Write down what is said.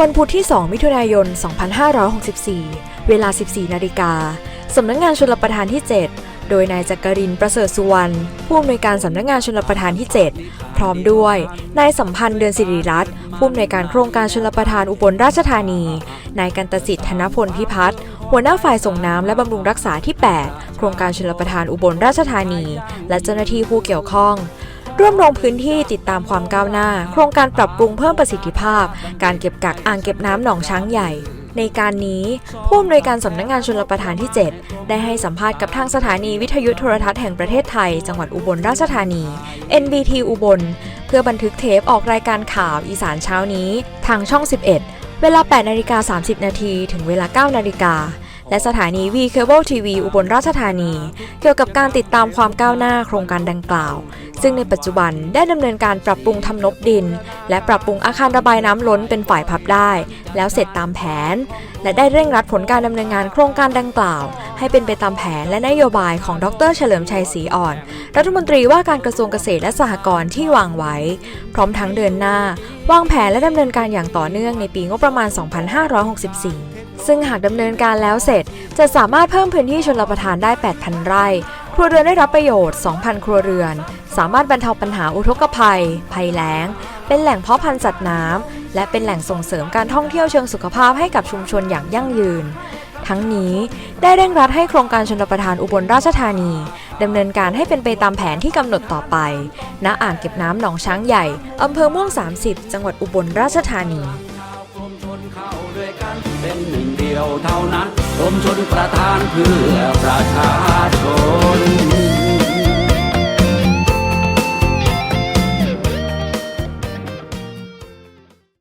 วันพุธที่ 2 มิถุนายน 2564 เวลา 14 นาฬิกา สำนักงานชลประทานที่ 7 โดยนายจักรินประเสริฐสุวรรณ ผู้อำนวยการสำนักงานชลประทานที่ 7 พร้อมด้วย นายสัมพันธ์เดือนสิริรัตน์ ผู้อำนวยการโครงการชลประทานอุบลราชธานี นายกันตสิทธิ์ธนพลพิพัฒน์ หัวหน้าฝ่ายส่งน้ำและบำรุงรักษาที่ 8 โครงการชลประทานอุบลราชธานี และเจ้าหน้าที่ผู้เกี่ยวข้อง ร่วมลงพื้นที่ติดตามความก้าวหน้า โครงการปรับปรุงเพิ่มประสิทธิภาพ การเก็บกักอ่างเก็บน้ำหนองช้างใหญ่ในการนี้ผู้อำนวยการสำนักงานชลประทานที่ 7 ได้ให้สัมภาษณ์กับทางสถานีวิทยุโทรทัศน์แห่งประเทศไทย จังหวัดอุบลราชธานี NBT อุบล เพื่อบันทึกเทปออกรายการข่าวอีสานเช้านี้ ทางช่อง 11 เวลา 8นาฬิกา30 นาทีถึงเวลา 9นาฬิกาและสถานี V Cable TV อุบลราชธานี เกี่ยวกับการติดตามความก้าวหน้าโครงการดังกล่าว ซึ่งในปัจจุบันได้ดำเนินการปรับปรุงทำนบดิน และปรับปรุงอาคารระบายน้ำล้นเป็นฝ่ายพับได้ แล้วเสร็จตามแผน และได้เร่งรัดผลการดำเนินงานโครงการดังกล่าว ให้เป็นไปตามแผนและนโยบายของดร เฉลิมชัยศรีอ่อน รัฐมนตรีว่าการกระทรวงเกษตรและสหกรณ์ที่วางไว้ พร้อมทั้งเดินหน้าวางแผนและดำเนินการอย่างต่อเนื่องในปีงบประมาณ 2564 ซึ่งหากดำเนินการแล้วเสร็จจะสามารถเพิ่มพื้นที่ชนรับประทานได้ 8,000 ไร่ รัวเรือนได้รับประโยชน์ 2,000 ครัวเรือน สามารถบรรเทาปัญหาอุทกภัย ภัยแล้ง เป็นแหล่งเพาะพันธุ์สัตว์น้ำ และเป็นแหล่งส่งเสริมการท่องเที่ยวเชิงสุขภาพให้กับชุมชนอย่างยั่งยืน ทั้งนี้ได้เร่งรัดให้โครงการชนรประทานอุบลราชธานีดำเนินการให้เป็นไปตามแผนที่กำหนดต่อไป ณ อ่างเก็บน้ำหนองช้างใหญ่อำเภอม่วง 30 จังหวัดอุบลราชธานีเป็นหนึ่งเดียวเท่านั้นกรมชนประทานเพื่อประชาชน